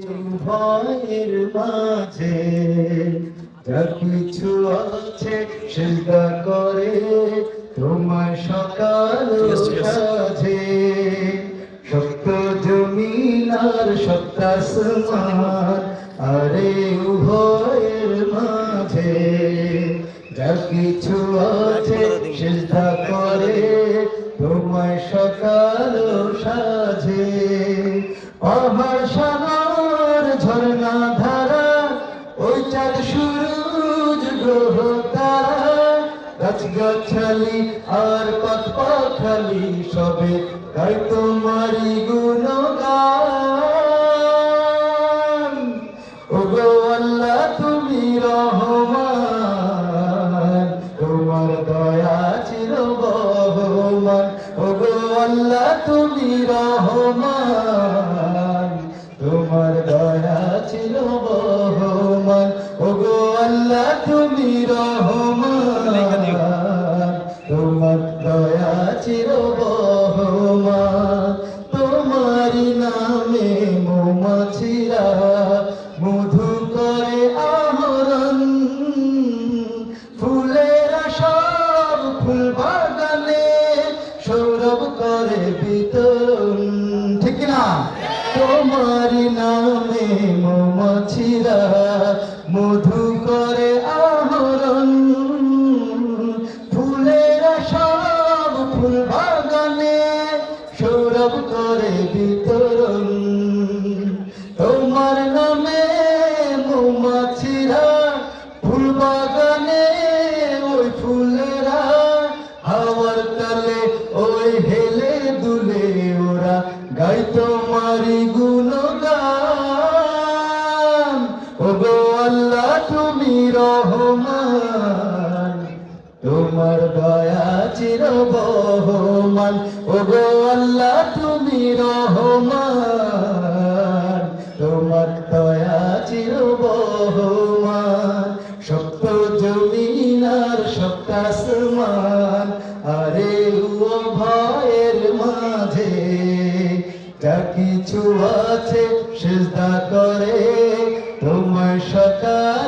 ভয়ের মাঝে যা কিছু আছে চিন্তা করে তোমার সকাল সাজে। সত্য জমিন আর সত্য আসমান আরে উভয়ের মাঝে যা কিছু আছে চিন্তা করে তোমার সকাল চাঁদ সূরজ গ্রহ তারা গাছ গাছালি আর পাত পাখালি সবে গাই তোমারি গুণগান। ওগো আল্লাহ, তুমি রহমান। তোমার দয়া চির বহমান। ওগো আল্লাহ, তুমি রহমান। তোমার দয়া ছিল বহমান। ওগো আল্লাহ তুমি রহমান। তোমার দয়া চির তোমারি নামে মৌমাছিরা মধু করে আহরণ। ফুলেরা সব ফুল বাগানে সৌরভ করে বিতরণ। ঠিক না তোমার নামে মৌমাছিরা বিতরণ তোমার নামে মৌমাছিরা ফুল ওই ফুলেরা হাওয়ার তালে ওই হেলে দুলে ওরা গাই তোমারি গুণগান। ওগো আল্লাহ, তুমি রহমান। তোমার দয়া চির বহমান। ওগো আল্লাহ, তুমি রহমান। তোমার দয়া চির বহমান। সপ্ত জমিন আর সপ্ত আসমান। আরে ও ভয়ের মাঝে, যা কিছু আছে সেজদা করে। তোমার সকাল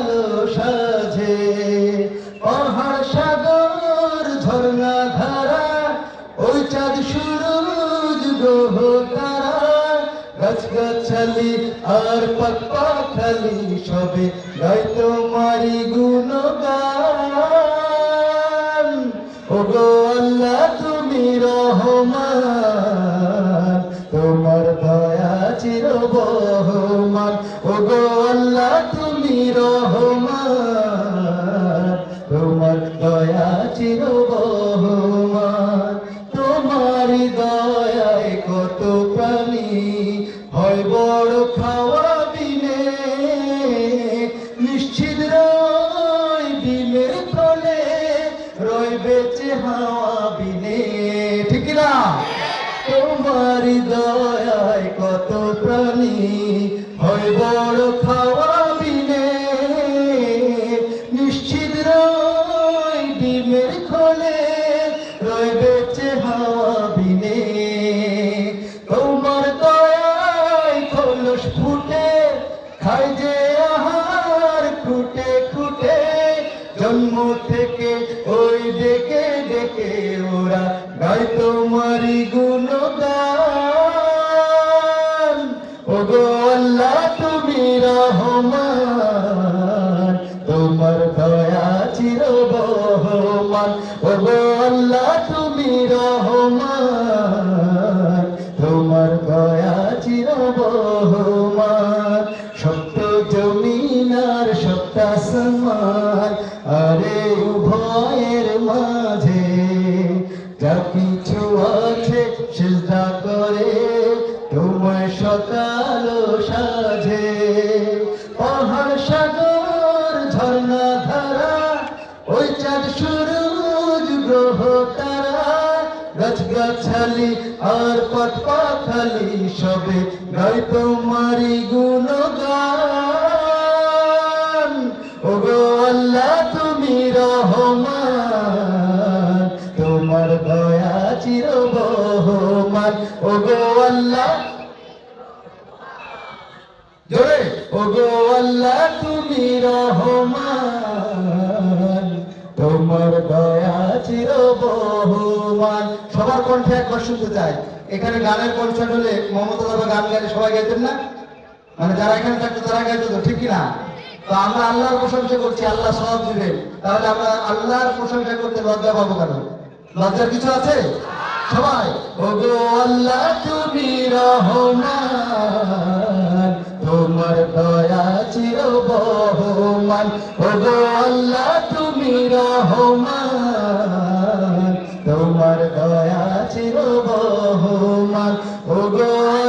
পাখালি সবে গাই তোমারি গুণগান। ওগো আল্লাহ তুমি রহমান তোমার দয়া চির বেঁচে হাওয়া বিনে। ঠিক না তোমার দয়ায় কত প্রাণী হয় বড় ডেকে ওরা? গাই গাছ গাছালি আর পথ পাখালি সবে গাই তোমারি গুণগান। ওগো আল্লাহ, তুমি রহমান, তোমার দয়া চির বহমান ওগো আল্লাহ, জোরে, ওগো আল্লাহ, তুমি রহমান, তোমার দয়া কণ্ঠে একবার শুনতে চাই। এখানে গানের কনসার্ট হলে মমতা দাদা গান গাইলে সবাই গাইতেন না? মানে যারা এখানে থাকতো তারা গাইতো তো, ঠিক কিনা? তো আমরা আল্লাহর প্রশংসা করছি, আল্লাহ সব দিবেন তাহলে আমরা আল্লাহর প্রশংসা করতে লজ্জা পাবো কেন? লজ্জার কিছু আছে? সবাই। ওগো আল্লাহ, তুমি রহমান। তোমার দয়া চির বহুমান ওগো আল্লাহ, তুমি রহমান। তোমার দয়া চির